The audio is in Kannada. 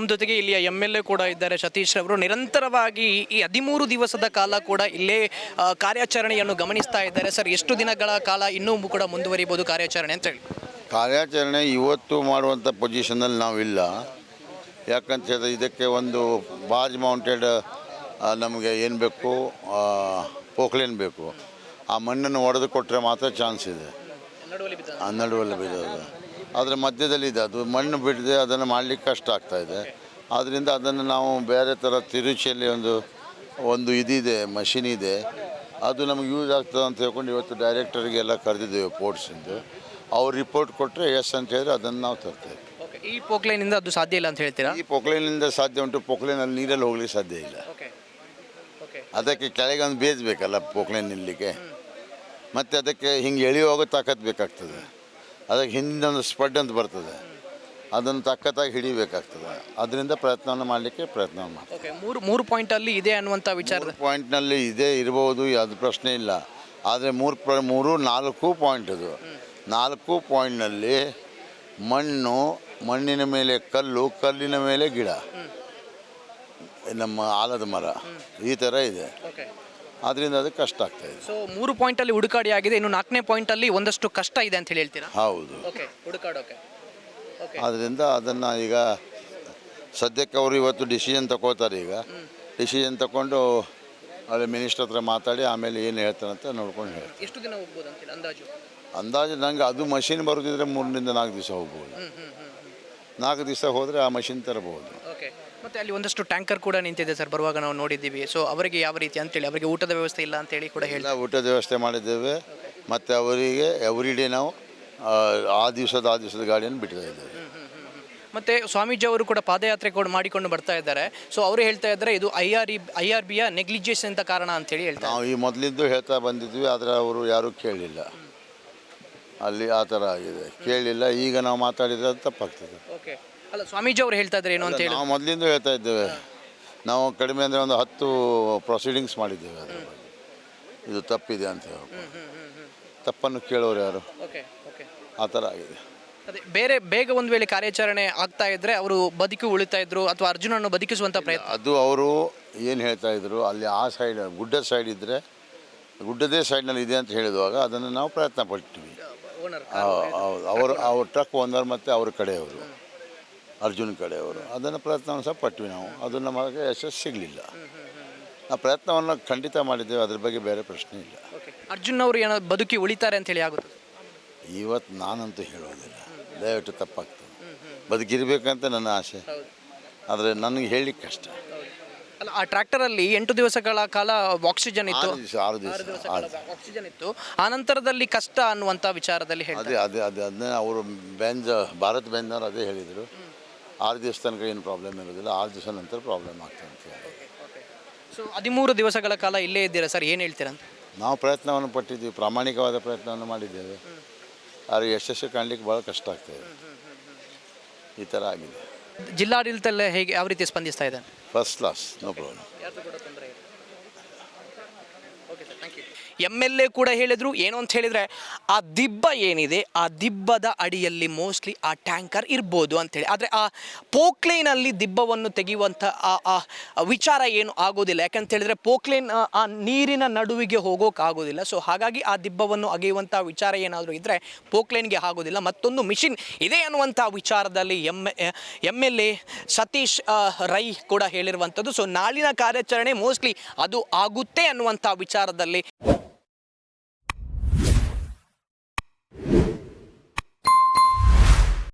ನಮ್ಮ ಜೊತೆಗೆ ಇಲ್ಲಿಯ ಎಂ ಎಲ್ ಎ ಕೂಡ ಇದ್ದಾರೆ ಸತೀಶ್ ಅವರು ನಿರಂತರವಾಗಿ ಈ ಹದಿಮೂರು ದಿವಸದ ಕಾಲ ಕೂಡ ಇಲ್ಲೇ ಕಾರ್ಯಾಚರಣೆಯನ್ನು ಗಮನಿಸ್ತಾ ಇದ್ದಾರೆ. ಸರ್ ಎಷ್ಟು ದಿನಗಳ ಕಾಲ ಇನ್ನೂ ಕೂಡ ಮುಂದುವರಿಬಹುದು ಕಾರ್ಯಾಚರಣೆ ಅಂತ ಹೇಳಿ? ಕಾರ್ಯಾಚರಣೆ ಇವತ್ತು ಮಾಡುವಂಥ ಪೊಸಿಷನಲ್ಲಿ ನಾವಿಲ್ಲ. ಯಾಕಂತ ಹೇಳಿದ್ರೆ ಇದಕ್ಕೆ ಒಂದು ಬಾಜ್ ಮೌಂಟೆಡ್ ನಮಗೆ ಏನು ಬೇಕು ಪೋಕ್ಲೇನ್ ಬೇಕು. ಆ ಮಣ್ಣನ್ನು ಒಡೆದು ಕೊಟ್ಟರೆ ಮಾತ್ರ ಚಾನ್ಸ್ ಇದೆ. ನಡುವಲ್ಲಿ ಬಿಡೋದು ಅದರ ಮಧ್ಯದಲ್ಲಿ ಇದೆ. ಅದು ಮಣ್ಣು ಬಿಡದೆ ಅದನ್ನು ಮಾಡಲಿಕ್ಕೆ ಕಷ್ಟ ಆಗ್ತಾ ಇದೆ. ಆದ್ದರಿಂದ ಅದನ್ನು ನಾವು ಬೇರೆ ಥರ ತಿರುಚಿಯಲ್ಲಿ ಒಂದು ಒಂದು ಇದಿದೆ ಮಷಿನ್ ಇದೆ. ಅದು ನಮಗೆ ಯೂಸ್ ಆಗ್ತದೆ ಅಂತ ಹೇಳ್ಕೊಂಡು ಇವತ್ತು ಡೈರೆಕ್ಟರಿಗೆಲ್ಲ ಕರೆದಿದ್ದೇವೆ ಪೋರ್ಟ್ಸಿಂದು ಅವ್ರು ರಿಪೋರ್ಟ್ ಕೊಟ್ಟರೆ ಎಸ್ ಅಂತ ಹೇಳಿದ್ರೆ ಅದನ್ನು ನಾವು ತರ್ತೇವೆ ಈ ಪೋಕ್ಲೈನಿಂದ ಅದು ಸಾಧ್ಯ ಇಲ್ಲ ಅಂತ ಹೇಳ್ತೀರಾ? ಈ ಪೊಕ್ಲೈನಿಂದ ಸಾಧ್ಯ ಉಂಟು ಪೊಕ್ಲೈನಲ್ಲಿ ನೀರಲ್ಲಿ ಹೋಗ್ಲಿಕ್ಕೆ ಸಾಧ್ಯ ಇಲ್ಲ. ಅದಕ್ಕೆ ಕೆಳಗೆ ಒಂದು ಬೇಯಿಸ್ಬೇಕಲ್ಲ ಪೊಕ್ಲೈನ್ ನಿಲ್ಲಲಿಕ್ಕೆ ಮತ್ತು ಅದಕ್ಕೆ ಹಿಂಗೆ ಎಳೆಯುವಾಗ ತಾಕತ್ತು ಬೇಕಾಗ್ತದೆ. ಅದಕ್ಕೆ ಹಿಂದಿನ ಒಂದು ಸ್ಪಡ್ ಅಂತ ಬರ್ತದೆ. ಅದನ್ನು ತಕ್ಕತ್ತಾಗಿ ಹಿಡಿಬೇಕಾಗ್ತದೆ. ಅದರಿಂದ ಪ್ರಯತ್ನವನ್ನು ಮಾಡಲಿಕ್ಕೆ ಪ್ರಯತ್ನ ಮಾಡಿ ಓಕೆ ಮೂರು ಮೂರು ಪಾಯಿಂಟಲ್ಲಿ ಇದೆ ಅನ್ನುವಂಥ ವಿಚಾರ ಪಾಯಿಂಟ್ನಲ್ಲಿ ಇದೇ ಇರ್ಬೋದು ಅದು ಪ್ರಶ್ನೆ ಇಲ್ಲ. ಆದರೆ ಮೂರು ಪ್ರ ಮೂರು ನಾಲ್ಕು ಪಾಯಿಂಟ್ ಅದು. ನಾಲ್ಕು ಪಾಯಿಂಟ್ನಲ್ಲಿ ಮಣ್ಣು ಮಣ್ಣಿನ ಮೇಲೆ ಕಲ್ಲು ಕಲ್ಲಿನ ಮೇಲೆ ಗಿಡ. ನಮ್ಮ ಆಲದ ಮರ. ಈ ಥರ ಇದೆ. ಓಕೆ ಅದರಿಂದ ಅದು ಕಷ್ಟ ಆಗ್ತಾ ಇದೆ. ಸೊ ಮೂರು ಪಾಯಿಂಟಲ್ಲಿ ಹುಡುಕಾಡಿ ಆಗಿದೆ ಇನ್ನು ನಾಲ್ಕನೇ ಪಾಯಿಂಟಲ್ಲಿ ಒಂದಷ್ಟು ಕಷ್ಟ ಇದೆ ಅಂತ ಹೇಳಿ ಹೇಳ್ತೀರಾ? ಹೌದು. ಓಕೆ ಹುಡುಕಾಡೋಕೆ ಓಕೆ ಆದ್ದರಿಂದ ಅದನ್ನು ಈಗ ಸದ್ಯಕ್ಕೆ ಅವರು ಇವತ್ತು ಡಿಸಿಷನ್ ತಗೋತಾರೆ ಈಗ. ಡಿಸಿಷನ್ ತಗೊಂಡು ಅಲ್ಲಿ ಮಿನಿಸ್ಟರ್ ಹತ್ರ ಮಾತಾಡಿ ಆಮೇಲೆ ಏನು ಹೇಳ್ತಾರೆ ಅಂತ ನೋಡ್ಕೊಂಡು ಹೇಳ್ತಾರೆ ಎಷ್ಟು ದಿನ ಹೋಗ್ಬೋದು ಅಂತೇಳಿ ಅಂದಾಜು? ಅಂದಾಜು ನಂಗೆ ಅದು ಮಷಿನ್ ಬರುತ್ತಿದ್ರೆ ಮೂರರಿಂದ ನಾಲ್ಕು ದಿವಸ ಹೋಗ್ಬೋದು. ನಾಲ್ಕು ದಿವಸ ಹೋದರೆ ಆ ಮಷಿನ್ ತರಬಹುದು ಓಕೆ ಮತ್ತೆ ಅಲ್ಲಿ ಒಂದಷ್ಟು ಟ್ಯಾಂಕರ್ ಕೂಡ ನಿಂತಿದೆ ಸರ್ ಬರುವಾಗ ನಾವು ನೋಡಿದ್ದೀವಿ. ಸೊ ಅವರಿಗೆ ಯಾವ ರೀತಿ ಅಂತೇಳಿ ಅವರಿಗೆ ಊಟದ ವ್ಯವಸ್ಥೆ ಇಲ್ಲ ಅಂತೇಳಿ ಕೂಡ ಹೇಳಿ. ಎಲ್ಲ ಊಟದ ವ್ಯವಸ್ಥೆ ಮಾಡಿದ್ದೇವೆ. ಮತ್ತು ಅವರಿಗೆ ಎವ್ರಿ ಡೇ ನಾವು ಆ, ಆ ದಿವಸದ ಆ ದಿವಸದ ಗಾಡಿಯನ್ನು ಬಿಡ್ತಾ ಇದ್ದೇವೆ ಮತ್ತೆ ಸ್ವಾಮೀಜಿ ಅವರು ಕೂಡ ಪಾದಯಾತ್ರೆ ಕೂಡ ಮಾಡಿಕೊಂಡು ಬರ್ತಾ ಇದ್ದಾರೆ. ಸೊ ಅವರು ಹೇಳ್ತಾ ಇದ್ದಾರೆ ಇದು I R E I R ಬಿಯ negligence ಅಂತ ಕಾರಣ ಅಂತೇಳಿ ಹೇಳ್ತಾರೆ ನಾವು ಈ ಮೊದಲಿಂದ ಹೇಳ್ತಾ ಬಂದಿದ್ವಿ ಆದರೆ ಅವರು ಯಾರೂ ಕೇಳಲಿಲ್ಲ. ಅಲ್ಲಿ ಆ ಥರ ಆಗಿದೆ. ಕೇಳಿಲ್ಲ ಈಗ ನಾವು ಮಾತಾಡಿದ್ರೆ ಅದು ತಪ್ಪಾಗ್ತದೆ. ಓಕೆ. ಅಲ್ಲ ಸ್ವಾಮೀಜಿ ಅವರು ಹೇಳ್ತಾ ಇದ್ರೆ ಏನು ಅಂತ ಹೇಳಿ. ನಾವು ಮೊದಲಿಂದ ಹೇಳ್ತಾ ಇದ್ದೇವೆ. ನಾವು ಕಡಿಮೆ ಅಂದರೆ ಒಂದು ಹತ್ತು ಪ್ರೊಸೀಡಿಂಗ್ಸ್ ಮಾಡಿದ್ದೇವೆ ಅದರ ಬಗ್ಗೆ. ಇದು ತಪ್ಪಿದೆ ಅಂತ ಹೇಳಿ ತಪ್ಪನ್ನು ಕೇಳೋರು ಯಾರು? Okay okay. ಆ ಥರ ಆಗಿದೆ. ಅದೇ ಬೇರೆ ಬೇಗ ಒಂದು ವೇಳೆ ಕಾರ್ಯಾಚರಣೆ ಆಗ್ತಾ ಇದ್ರೆ ಅವರು ಬದುಕು ಉಳಿತಾ ಇದ್ರು ಅಥವಾ ಅರ್ಜುನನ್ನು ಬದುಕಿಸುವಂತ ಪ್ರಯತ್ನ ಅದು ಅವರು ಏನು ಹೇಳ್ತಾ ಇದ್ರು ಅಲ್ಲಿ ಆ ಸೈಡ್ ಗುಡ್ಡದ ಸೈಡ್ ಇದ್ದರೆ ಗುಡ್ಡದೇ ಸೈಡ್ನಲ್ಲಿ ಇದೆ ಅಂತ ಹೇಳಿದಾಗ ಅದನ್ನು ನಾವು ಪ್ರಯತ್ನ ಪಟ್ಟಿವಿ ಓನರ್ ಹೌದು. ಅವರು ಅವ್ರ ಟ್ರಕ್ ಓನರ್ ಮತ್ತು ಅವ್ರ ಕಡೆಯವರು. ಅರ್ಜುನ್ ಕಡೆಯವರು. ಅದನ್ನು ಪ್ರಯತ್ನವನ್ನು ಸಹ ಪಟ್ವಿ ನಾವು. ಅದು ನಮಗೆ ಯಶಸ್ಸು ಸಿಗಲಿಲ್ಲ. ಆ ಪ್ರಯತ್ನವನ್ನು ಖಂಡಿತ ಮಾಡಿದ್ದೇವೆ. ಅದ್ರ ಬಗ್ಗೆ ಬೇರೆ ಪ್ರಶ್ನೆ ಇಲ್ಲ. ಅರ್ಜುನ್ ಅವರು ಏನೋ ಬದುಕಿ ಉಳಿತಾರೆ ಅಂತ ಹೇಳಿ ಆಗುತ್ತೆ ಇವತ್ತು ನಾನಂತೂ ಹೇಳೋದಿಲ್ಲ. ದಯವಿಟ್ಟು ತಪ್ಪಾಗ್ತದೆ ಬದುಕಿರಬೇಕಂತ ನನ್ನ ಆಸೆ. ಆದರೆ ನನಗೆ ಹೇಳಲಿಕ್ಕೆ ಕಷ್ಟ. ಅಲ್ಲ ಆ ಟ್ರ್ಯಾಕ್ಟರ್ ಅಲ್ಲಿ ಎಂಟು ದಿವಸಗಳ ಕಾಲ ಆಕ್ಸಿಜನ್ ಇತ್ತು. ಆರು ದಿವಸ ಆರು ದಿವಸ. ಆರು ಆಕ್ಸಿಜನ್ ಇತ್ತು. ಆ ನಂತರದಲ್ಲಿ ಕಷ್ಟ ಅನ್ನುವಂತ ವಿಚಾರದಲ್ಲಿ ಹೇಳ್ತಾರೆ. ಅದೇ ಅದೇ ಅದೇ. ಅದನ್ನೇ ಅವರು ಬೆಂಜ್ ಭಾರತ್ ಬೆಂಜ್ನವ್ರು ಅದೇ ಹೇಳಿದರು. ಆರು ದಿವಸ ತನಕ ಏನು ಪ್ರಾಬ್ಲಮ್ ಇರೋದಿಲ್ಲ ಆರು ದಿವಸ ನಂತರ ಪ್ರಾಬ್ಲಮ್ ಆಗ್ತದೆ ಅಂತ ಹೇಳಿ. ಸೊ ಹದಿಮೂರು ದಿವಸಗಳ ಕಾಲ ಇಲ್ಲೇ ಇದ್ದೀರಾ ಸರ್? ಏನು ಹೇಳ್ತೀರಾ? ಅಂತ ನಾವು ಪ್ರಯತ್ನವನ್ನು ಪಟ್ಟಿದ್ದೀವಿ. ಪ್ರಾಮಾಣಿಕವಾದ ಪ್ರಯತ್ನವನ್ನು ಮಾಡಿದ್ದೇವೆ. ಆದರೆ ಯಶಸ್ಸು ಕಾಣಲಿಕ್ಕೆ ಭಾಳ ಕಷ್ಟ ಆಗ್ತದೆ ಈ ಥರ ಆಗಿದೆ. ಜಿಲ್ಲಾಡಳಿತಲ್ಲೇ ಹೇಗೆ ಯಾವ ರೀತಿ ಸ್ಪಂದಿಸ್ತಾ ಇದೆ first class no problem M L A ಕೂಡ ಹೇಳಿದ್ರು. ಏನು ಅಂತ ಹೇಳಿದ್ರೆ ಆ ದಿಬ್ಬ ಏನಿದೆ ಆ ದಿಬ್ಬದ ಅಡಿಯಲ್ಲಿ ಮೋಸ್ಟ್ಲಿ ಆ ಟ್ಯಾಂಕರ್ ಇರ್ಬೋದು ಅಂತೇಳಿ ಆದರೆ ಆ ಪೋಕ್ಲೇನಲ್ಲಿ ದಿಬ್ಬವನ್ನು ತೆಗೆಯುವಂಥ ಆ ವಿಚಾರ ಏನು ಆಗೋದಿಲ್ಲ. ಯಾಕಂತ ಹೇಳಿದ್ರೆ ಪೋಕ್ಲೇನ್ ಆ, ನೀರಿನ ನಡುವಿಗೆ ಹೋಗೋಕ್ಕಾಗೋದಿಲ್ಲ ಸೊ ಹಾಗಾಗಿ ಆ ದಿಬ್ಬವನ್ನು ಅಗೆಯುವಂಥ ವಿಚಾರ ಏನಾದರೂ ಇದ್ದರೆ ಪೋಕ್ಲೇನ್ಗೆ ಆಗೋದಿಲ್ಲ. ಮತ್ತೊಂದು ಮಿಷಿನ್ ಇದೆ ಅನ್ನುವಂಥ ವಿಚಾರದಲ್ಲಿ M M L A Satish Rai ಕೂಡ ಹೇಳಿರುವಂಥದ್ದು. ಸೊ ನಾಳಿನ ಕಾರ್ಯಾಚರಣೆ ಮೋಸ್ಟ್ಲಿ ಅದು ಆಗುತ್ತೆ ಅನ್ನುವಂಥ ವಿಚಾರದಲ್ಲಿ